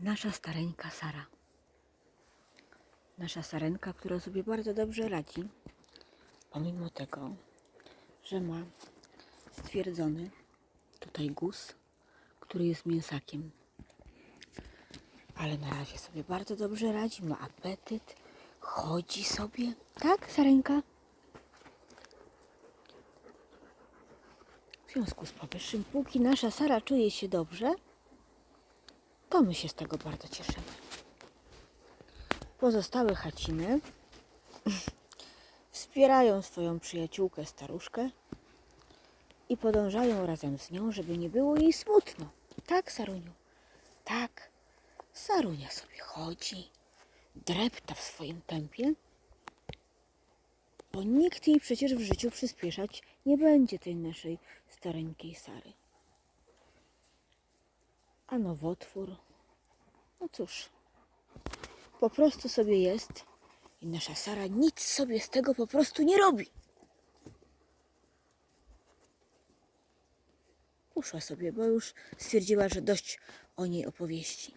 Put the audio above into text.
nasza stareńka Sara. Nasza sarenka, która sobie bardzo dobrze radzi, pomimo tego, że ma stwierdzony tutaj guz, który jest mięsakiem. Ale na razie sobie bardzo dobrze radzi, ma apetyt, chodzi sobie. Tak, sarenka? W związku z powyższym, póki nasza Sara czuje się dobrze, to my się z tego bardzo cieszymy. Pozostałe chaciny wspierają swoją przyjaciółkę staruszkę i podążają razem z nią, żeby nie było jej smutno. Tak, Saruniu? Tak. Sarunia sobie chodzi, drepta w swoim tempie, bo nikt jej przecież w życiu przyspieszać nie będzie tej naszej stareńkiej Sary. A nowotwór, no cóż, po prostu sobie jest i nasza Sara nic sobie z tego po prostu nie robi. Uszła sobie, bo już stwierdziła, że dość o niej opowieści.